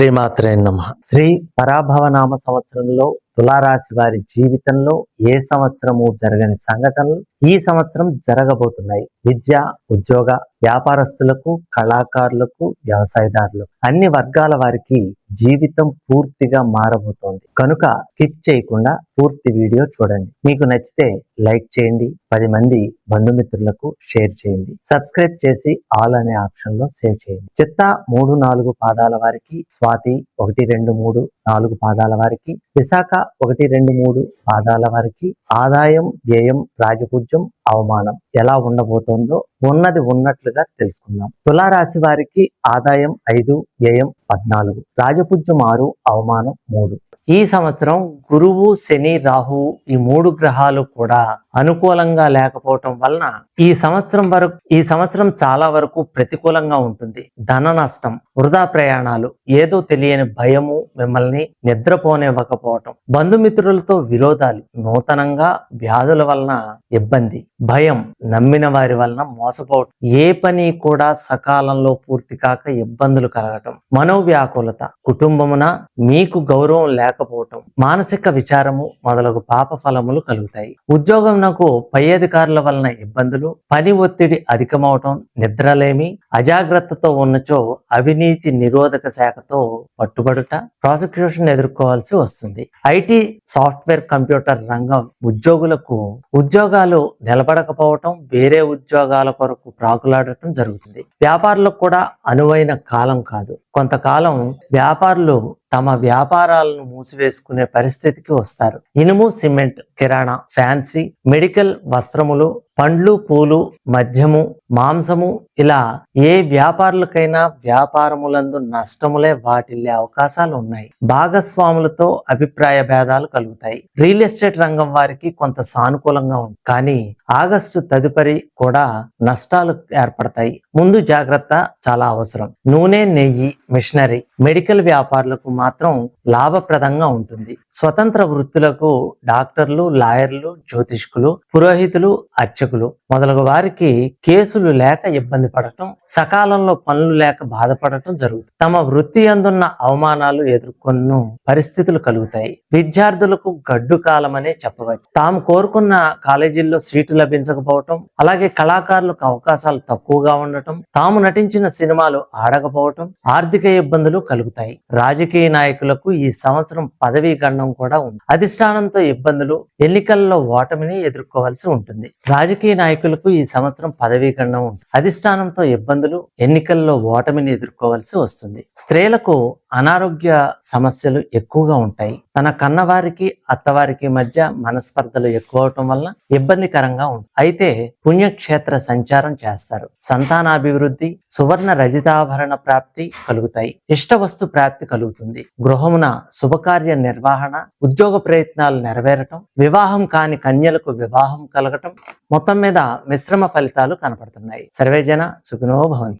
శ్రీమాత్రే నమ. శ్రీ పరాభవ నామ సంవత్సరంలో తులారాశి వారి జీవితంలో ఏ సంవత్సరము జరగని సంఘటనలు ఈ సంవత్సరం జరగబోతున్నాయి. విద్య ఉద్యోగ వ్యాపారస్తులకు కళాకారులకు వ్యవసాయదారులకు అన్ని వర్గాల వారికి జీవితం పూర్తిగా మారబోతోంది. కనుక స్కిప్ చేయకుండా పూర్తి వీడియో చూడండి. మీకు నచ్చితే లైక్ చేయండి. పది మంది బంధుమిత్రులకు షేర్ చేయండి. సబ్స్క్రైబ్ చేసి ఆల్ అనే ఆప్షన్లో సేవ్ చేయండి. చిత్త మూడు నాలుగు పాదాల వారికి స్వాతి ఒకటి రెండు మూడు నాలుగు పాదాల వారికి విశాఖ ఒకటి రెండు మూడు పాదాల వారికి ఆదాయం వ్యయం రాజపూజ్యం అవమానం ఎలా ఉండబోతోందో ఉన్నది ఉన్నట్లుగా తెలుసుకుందాం. తులారాశి వారికి ఆదాయం ఐదు వ్యయం పద్నాలుగు రాజపూజ్యం ఆరు అవమానం మూడు. ఈ సంవత్సరం గురువు శని రాహువు ఈ మూడు గ్రహాలు కూడా అనుకూలంగా లేకపోవటం వలన ఈ సంవత్సరం వరకు ఈ సంవత్సరం చాలా వరకు ప్రతికూలంగా ఉంటుంది. ధన నష్టం వృధా ప్రయాణాలు ఏదో తెలియని భయము మిమ్మల్ని నిద్రపోనివ్వకపోవటం బంధుమిత్రులతో విరోధాలు నూతనంగా వ్యాధుల వలన ఇబ్బంది భయం నమ్మిన వారి వలన మోసపోవటం ఏ పని కూడా సకాలంలో పూర్తి కాక ఇబ్బందులు కలగటం మనోవ్యాకులత కుటుంబమున మీకు గౌరవం లేకపోవటం మానసిక విచారము మొదలగు పాప ఫలములు కలుగుతాయి. ఉద్యోగం నాకు పై అధికారుల వలన ఇబ్బందులు పని ఒత్తిడి అధికమవటం నిద్రలేమి అజాగ్రత్తతో ఉన్నచో అవినీతి నిరోధక శాఖతో పట్టుబడుట ప్రాసిక్యూషన్ ఎదుర్కోవాల్సి వస్తుంది. ఐటీ సాఫ్ట్వేర్ కంప్యూటర్ రంగం ఉద్యోగులకు ఉద్యోగాలు నిలబడకపోవటం వేరే ఉద్యోగాల కొరకు ప్రాకులాడటం జరుగుతుంది. వ్యాపారులకు కూడా అనువైన కాలం కాదు. కొంతకాలం వ్యాపారులు తమ వ్యాపారాలను మూసివేసుకునే పరిస్థితికి వస్తారు. ఇనుము సిమెంట్ కిరాణా ఫ్యాన్సీ మెడికల్ వస్త్రములు పండ్లు పూలు మద్యము మాంసము ఇలా ఏ వ్యాపారులకైనా వ్యాపారములందు నష్టములే వాటిల్లే అవకాశాలు ఉన్నాయి భాగస్వాములతో అభిప్రాయ భేదాలు కలుగుతాయి. రియల్ ఎస్టేట్ రంగం వారికి కొంత సానుకూలంగా ఉంది. కానీ ఆగస్టు తదుపరి కూడా నష్టాలు ఏర్పడతాయి. ముందు జాగ్రత్త చాలా అవసరం. నూనె నెయ్యి మిషనరీ మెడికల్ వ్యాపారులకు మాత్రం లాభప్రదంగా ఉంటుంది. స్వతంత్ర వృత్తులకు డాక్టర్లు లాయర్లు జ్యోతిష్కులు పురోహితులు అర్చకులు বিষয়গুলো మొదలగు వారికి కేసులు లేక ఇబ్బంది పడటం సకాలంలో పనులు లేక బాధపడటం జరుగుతుంది. తమ వృత్తి అందున్న అవమానాలు ఎదుర్కొన్న పరిస్థితులు కలుగుతాయి. విద్యార్థులకు గడ్డు కాలమనే చెప్పవచ్చు. తాము కోరుకున్న కాలేజీల్లో సీటు లభించకపోవటం అలాగే కళాకారులకు అవకాశాలు తక్కువగా ఉండటం తాము నటించిన సినిమాలు ఆడకపోవటం ఆర్థిక ఇబ్బందులు కలుగుతాయి. రాజకీయ నాయకులకు ఈ సంవత్సరం పదవీ గండం కూడా ఉంది. అధిష్టానంతో ఇబ్బందులు ఎన్నికల్లో ఓటమిని ఎదుర్కోవాల్సి ఉంటుంది. రాజకీయ నాయకులు నాయకులకు ఈ సంవత్సరం పదవీ గండం ఉంది. అధిష్టానంతో ఇబ్బందులు ఎన్నికల్లో ఓటమిని ఎదుర్కోవాల్సి వస్తుంది. స్త్రీలకు అనారోగ్య సమస్యలు ఎక్కువగా ఉంటాయి. తన కన్నవారికి అత్తవారికి మధ్య మనస్పర్ధలు ఎక్కువ అవటం వలన ఇబ్బందికరంగా ఉంటుంది. అయితే పుణ్యక్షేత్ర సంచారం చేస్తారు. సంతానాభివృద్ధి సువర్ణ రజితాభరణ ప్రాప్తి కలుగుతాయి. ఇష్ట వస్తు ప్రాప్తి కలుగుతుంది. గృహమున శుభకార్య నిర్వహణ ఉద్యోగ ప్రయత్నాలు నెరవేరటం వివాహం కాని కన్యలకు వివాహం కలగటం మొత్తం మీద మిశ్రమ ఫలితాలు కనపడుతున్నాయి. సర్వేజన సుఖినో భవంతి.